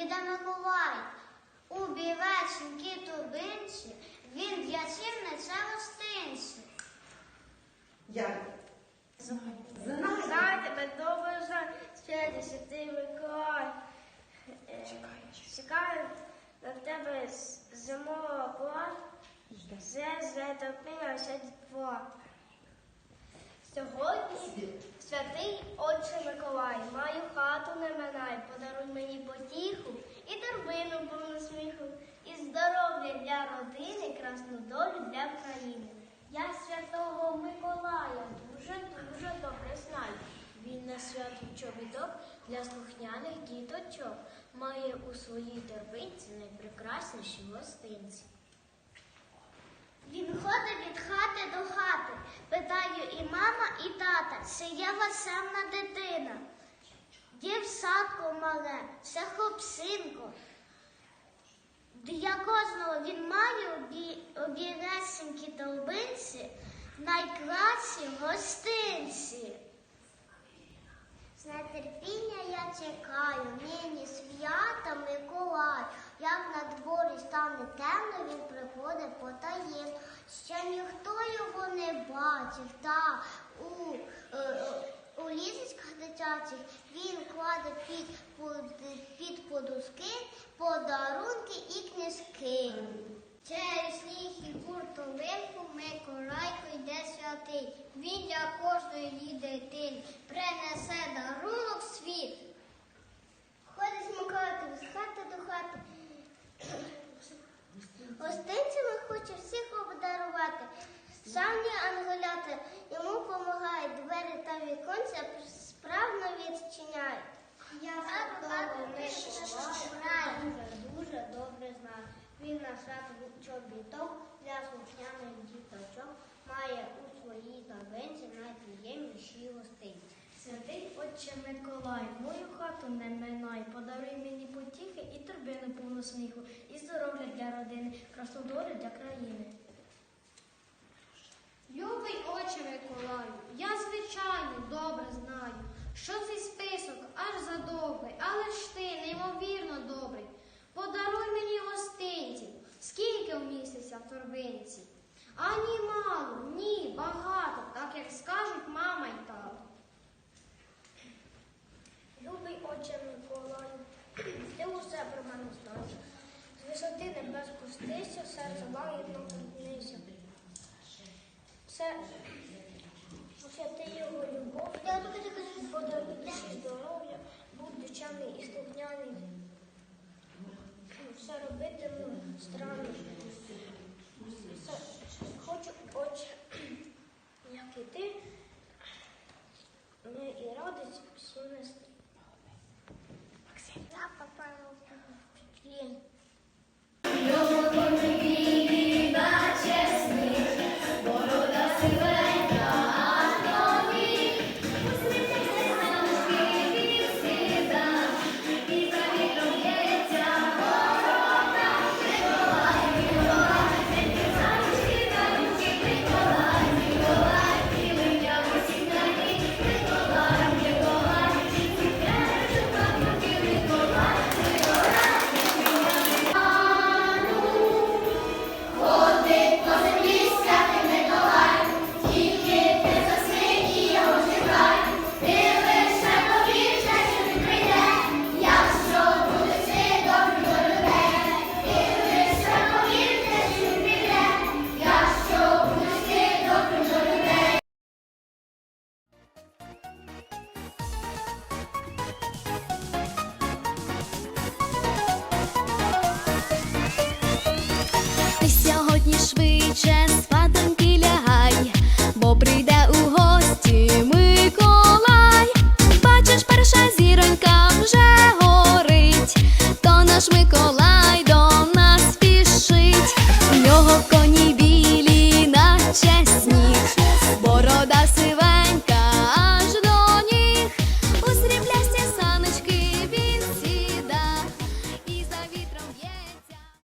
діда Миколай. У бівеченькій тубинці він для не несе гостинці. Я знаю. Знаю тебе добре святі, святий Миколай. Чекаю на тебе зимова план. Все затопило все дітво. Сьогодні святий Отче Миколай подаруй мені потіху і торбину повну сміху, і здоров'я для родини, красну долю для країни. Я святого Миколая дуже дуже добре знаю. Він на свято чобіток для слухняних діточок має у своїй торбинці найпрекрасніші гостинці. Він ходить від хати до хати, питаю і мама, і тата, чи є веселна дитина. Дівсадко мале, це хлопсинко. Для кожного він має обі, обіресенькі торбинці, найкращі гостинці. З нетерпіння я чекаю, нині свята Миколай. Як на дворі стане темно, він приходить потаєм. Ще ніхто його не бачив, та у, е, у лісочках дитячих він кладе під, під подушки подарунки і книжки. Через сніг і куртовинку Миколайко йде святий. Він для кожної дитини та справно відчиняють. Я святого Миколая дуже добре знаю. Він на свято чобіток для слухняних діточок має у своїй торбинці найприємніші гостинці. Святий Отче Миколай, мою хату не минай, подаруй мені потіхи і торбину повну сміху, і здоров'я для родини, красну долю для країни. Любий отче Миколаю, я звичайно добре знаю, що цей список аж задовгий, але ж ти неймовірно добрий. Подаруй мені гостинців, скільки вміститься в торбинці. Ані мало, ні, багато, так як скажуть мама й тато. Любий Отче Миколаю, ти усе про мене знаєш. З висоти небес спустися, серце лагідно поднися. Це святи його любов, подаруй здоров'я, будь дичаний і слухняний. Все робитиму странно.